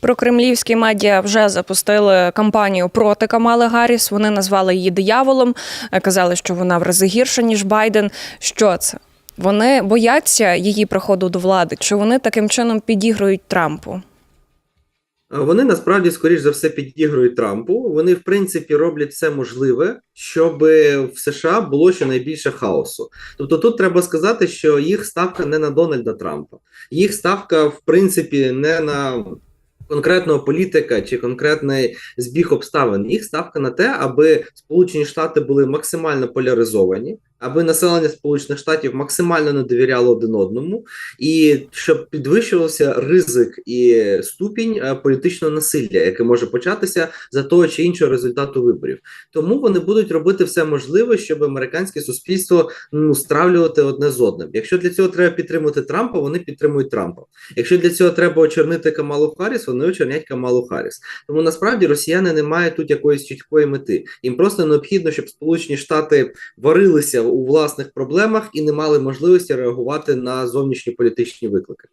Прокремлівські медіа вже запустили кампанію проти Камали Гарріс. Вони назвали її дияволом, е, казали, що вона в рази гірша, ніж Байден. Що це? Вони бояться її приходу до влади, чи вони таким чином підігрують Трампу? Вони насправді, скоріш за все, підігрують Трампу. Вони, в принципі, роблять все можливе, щоб в США було щонайбільше хаосу. Тобто, тут треба сказати, що їх ставка не на Дональда Трампа, їх ставка, в принципі, не на конкретного політика чи конкретний збіг обставин. Їх ставка на те, аби Сполучені Штати були максимально поляризовані, аби населення Сполучених Штатів максимально не довіряло один одному, і щоб підвищувався ризик і ступінь е, політичного насилля, яке може початися за того чи іншого результату виборів. Тому вони будуть робити все можливе, щоб американське суспільство ну стравлювати одне з одним. Якщо для цього треба підтримати Трампа, вони підтримують Трампа. Якщо для цього треба очернити Камалу Харріс, вони очернять Камалу Харріс. Тому насправді росіяни не мають тут якоїсь чіткої мети. Їм просто необхідно, щоб Сполучені Штати варилися у власних проблемах і не мали можливості реагувати на зовнішні політичні виклики.